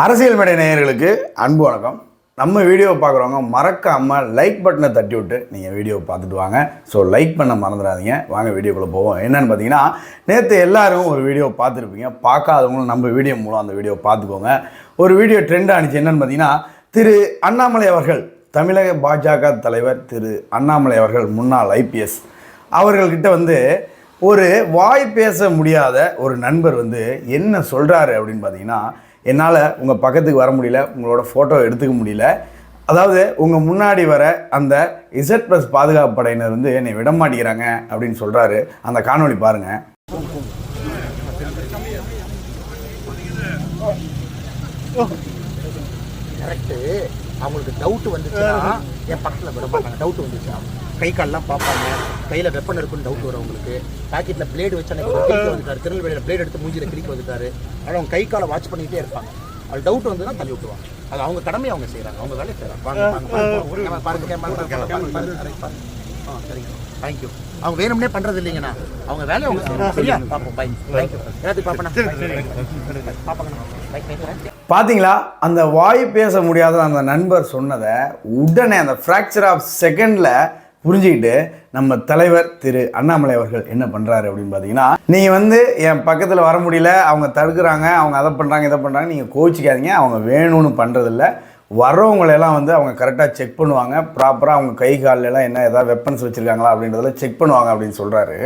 அரசியல் மேடை நேயர்களுக்கு அன்பு வணக்கம். நம்ம வீடியோ பார்க்குறவங்க மறக்காமல் லைக் பட்டனை தட்டி விட்டு நீங்கள் வீடியோவை பார்த்துட்டு வாங்க. ஸோ லைக் பண்ண மறந்துடாதீங்க. வாங்க வீடியோக்குள்ளே போவோம். என்னென்னு பார்த்தீங்கன்னா நேற்று எல்லாரும் ஒரு வீடியோ பார்த்துருப்பீங்க. பார்க்காதவங்களும் நம்ம வீடியோ மூலம் அந்த வீடியோ பார்த்துக்கோங்க. ஒரு வீடியோ ட்ரெண்ட் ஆனிச்சு என்னன்னு பார்த்தீங்கன்னா திரு அண்ணாமலை அவர்கள் தமிழக பாஜக தலைவர் திரு அண்ணாமலை அவர்கள் முன்னாள் ஐபிஎஸ் அவர்கள்கிட்ட வந்து ஒரு வாய் பேச முடியாத ஒரு நண்பர் வந்து என்ன சொல்கிறாரு அப்படின்னு பார்த்தீங்கன்னா என்னால் உங்கள் பக்கத்துக்கு வர முடியல உங்களோட ஃபோட்டோ எடுத்துக்க முடியல. அதாவது உங்கள் முன்னாடி வர அந்த இசட் ப்ளஸ் பாதுகாப்பு படையினர் வந்து என்னை விட மாட்டேங்கிறாங்க அப்படின்னு சொல்கிறாரு அந்த காணொளி பாருங்கள் அவங்களுக்கு டவுட் வந்துச்சுன்னா என் பக்கத்தில் விட மாட்டாங்க. டவுட் வந்துச்சுன்னா கை கால்லாம் பார்ப்பாங்க. கையில் வெப்பன் இருக்குன்னு டவுட் வரும் அவங்களுக்கு. பாக்கெட்டில் பிளேடு வச்சு கிரிக்க வந்துட்டாரு திருநெல்வேலியில் பிளேடு எடுத்து மூஞ்சில கிரிக்க வந்துட்டாரு ஆனால் அவங்க கை காலை வாட்ச் பண்ணிகிட்டே இருப்பாங்க. அது டவுட் வந்ததுன்னா தள்ளி விட்டுருவாங்க. அது அவங்க கடமையை அவங்க செய்கிறாங்க அவங்க வேலையை செய்கிறாங்க வாங்க வாங்க, வாங்க. வாங்க, பாருங்க. ஆ சரிங்க. தேங்க்யூ அவங்க வேணும்னே பண்றது இல்லைங்கண்ணா. அவங்க வேலையை அவங்க சரியா? பார்ப்போம் பை தேங்க்யூ எல்லாத்தையும் பார்ப்பேண்ணா பார்ப்பாங்கண்ணா பார்த்தீங்களா அந்த வாய் பேச முடியாத அந்த நண்பர் சொன்னதை உடனே அந்த ஃப்ராக்சர் ஆஃப் செகண்டில் புரிஞ்சுக்கிட்டு நம்ம தலைவர் திரு அண்ணாமலை அவர்கள் என்ன பண்ணுறாரு அப்படின்னு பார்த்தீங்கன்னா நீங்கள் வந்து என் பக்கத்தில் வர முடியல அவங்க தடுக்கிறாங்க அவங்க அதை பண்ணுறாங்க இதை பண்ணுறாங்க நீங்கள் கோச்சிக்காதீங்க அவங்க வேணும்னு பண்ணுறதில்ல வரவங்களெல்லாம் வந்து அவங்க கரெக்டாக செக் பண்ணுவாங்க ப்ராப்பராக அவங்க கை காலெலாம் என்ன ஏதாவது வெப்பன்ஸ் வச்சுருக்காங்களா அப்படின்றதெல்லாம் செக் பண்ணுவாங்க அப்படின்னு சொல்கிறாரு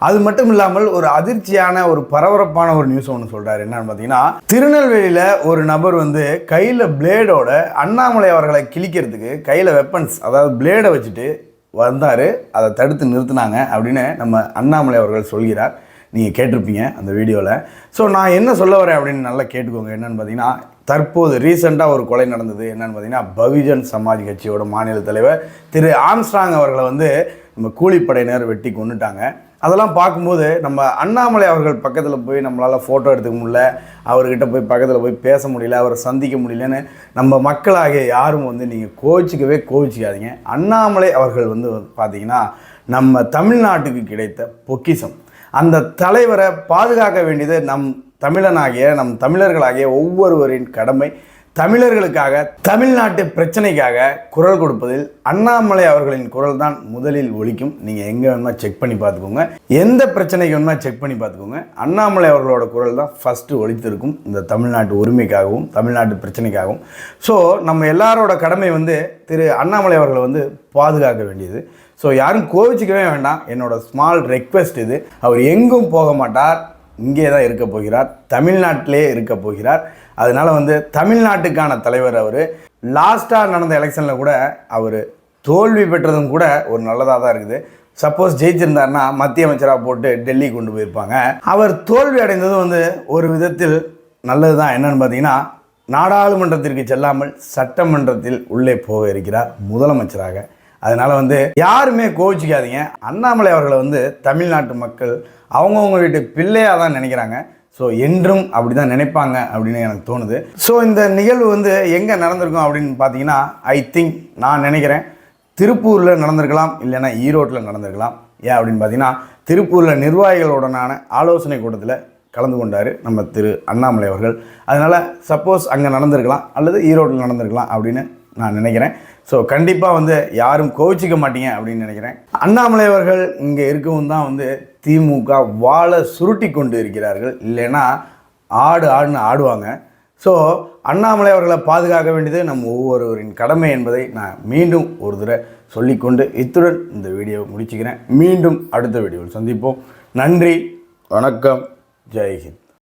அது மட்டும் இல்லாமல் ஒரு அதிர்ச்சியான ஒரு பரபரப்பான ஒரு நியூஸ் ஒன்று சொல்கிறாரு என்னன்னு பார்த்தீங்கன்னா திருநெல்வேலியில் ஒரு நபர் வந்து கையில் பிளேடோட அண்ணாமலை அவர்களை கிழிக்கிறதுக்கு கையில் வெப்பன்ஸ் அதாவது பிளேடை வச்சுட்டு வந்தார் அதை தடுத்து நிறுத்தினாங்க அப்படின்னு நம்ம அண்ணாமலை அவர்கள் சொல்கிறார். நீங்கள் கேட்டிருப்பீங்க அந்த வீடியோவில் ஸோ நான் என்ன சொல்ல வரேன் அப்படின்னு நல்லா கேட்டுக்கோங்க. என்னன்னு பார்த்தீங்கன்னா தற்போது ரீசெண்டாக ஒரு கொலை நடந்தது. என்னென்னு பார்த்தீங்கன்னா பகுஜன் சமாஜ் கட்சியோட மாநில தலைவர் திரு ஆம்ஸ்ட்ராங் அவர்களை வந்து நம்ம கூலிப்படையினர் வெட்டி கொண்டுட்டாங்க அதெல்லாம் பார்க்கும்போது நம்ம அண்ணாமலை அவர்கள் பக்கத்தில் போய் நம்மளால் ஃபோட்டோ எடுத்துக்க முடியல. அவர்கிட்ட போய் பக்கத்தில் போய் பேச முடியல. அவரை சந்திக்க முடியலன்னு நம்ம மக்களாகிய யாரும் வந்து நீங்கள் கோச்சிக்கவே கோச்சிக்காதீங்க அண்ணாமலை அவர்கள் வந்து பார்த்தீங்கன்னா நம்ம தமிழ்நாட்டுக்கு கிடைத்த பொக்கிஷம். அந்த தலைவரை பாதுகாக்க வேண்டியது நம் தமிழனாகிய நம் தமிழர்களாகிய ஒவ்வொருவரின் கடமை. தமிழர்களுக்காக தமிழ்நாட்டு பிரச்சனைக்காக குரல் கொடுப்பதில் அண்ணாமலை அவர்களின் குரல் தான் முதலில் ஒழிக்கும் நீங்கள் எங்கே வேணுமா செக் பண்ணி பார்த்துக்கோங்க. எந்த பிரச்சனைக்கு வேணுமா செக் பண்ணி பார்த்துக்கோங்க. அண்ணாமலை அவர்களோட குரல் தான் ஃபஸ்ட்டு ஒழித்திருக்கும் இந்த தமிழ்நாட்டு உரிமைக்காகவும் தமிழ்நாட்டு பிரச்சனைக்காகவும். ஸோ நம்ம எல்லாரோட கடமை வந்து திரு அண்ணாமலை அவர்களை வந்து பாதுகாக்க வேண்டியது. ஸோ யாரும் கோவிச்சிக்கவே வேண்டாம். என்னோட ஸ்மால் ரெக்வெஸ்ட் இது. அவர் எங்கும் போக மாட்டார். இங்கே தான் இருக்க போகிறார் தமிழ்நாட்டிலே இருக்க போகிறார். அதனால் வந்து தமிழ்நாட்டுக்கான தலைவர் அவர் லாஸ்ட்டாக நடந்த எலெக்ஷனில் கூட அவர் தோல்வி பெற்றதும் கூட ஒரு நல்லதாக தான் இருக்குது. சப்போஸ் ஜெயிச்சிருந்தாருன்னா மத்திய அமைச்சராக போட்டு டெல்லி கொண்டு போயிருப்பாங்க. அவர் தோல்வி அடைந்ததும் வந்து ஒரு விதத்தில் நல்லது தான் என்னன்னு பார்த்தீங்கன்னா நாடாளுமன்றத்திற்கு செல்லாமல் சட்டமன்றத்தில் உள்ளே போக இருக்கிறார் முதலமைச்சராக. அதனால் வந்து யாருமே கோவிச்சிக்காதீங்க. அண்ணாமலை அவர்களை வந்து தமிழ்நாட்டு மக்கள் அவங்கவுங்க வீட்டு பிள்ளையாக தான் நினைக்கிறாங்க. ஸோ என்றும் அப்படி தான் நினைப்பாங்க அப்படின்னு எனக்கு தோணுது. ஸோ இந்த நிகழ்வு வந்து எங்கே நடந்திருக்கும் அப்படின்னு பார்த்தீங்கன்னா ஐ திங்க் நான் நினைக்கிறேன் திருப்பூரில் நடந்திருக்கலாம் இல்லைன்னா ஈரோட்டில் நடந்திருக்கலாம். ஏன் அப்படின்னு பார்த்தீங்கன்னா திருப்பூரில் நிர்வாகிகளுடனான ஆலோசனை கூட்டத்தில் கலந்து கொண்டார் நம்ம திரு அண்ணாமலை அவர்கள். அதனால் சப்போஸ் அங்கே நடந்திருக்கலாம் அல்லது ஈரோட்டில் நடந்திருக்கலாம் அப்படின்னு நான் நினைக்கிறேன். ஸோ கண்டிப்பாக வந்து யாரும் கோவிச்சிக்க மாட்டீங்க அப்படின்னு நினைக்கிறேன். அண்ணாமலை அவர்கள் இங்கே இருக்கவும் தான் வந்து திமுக வாழை சுருட்டி கொண்டு இருக்கிறார்கள். இல்லைன்னா ஆடு ஆடுன்னு ஆடுவாங்க. ஸோ அண்ணாமலை அவர்களை பாதுகாக்க வேண்டியது நம் ஒவ்வொருவரின் கடமை என்பதை நான் மீண்டும் ஒரு தடவை சொல்லிக்கொண்டு இத்துடன் இந்த வீடியோவை முடிச்சுக்கிறேன். மீண்டும் அடுத்த வீடியோவில் சந்திப்போம். நன்றி வணக்கம் ஜெய்ஹிந்த்.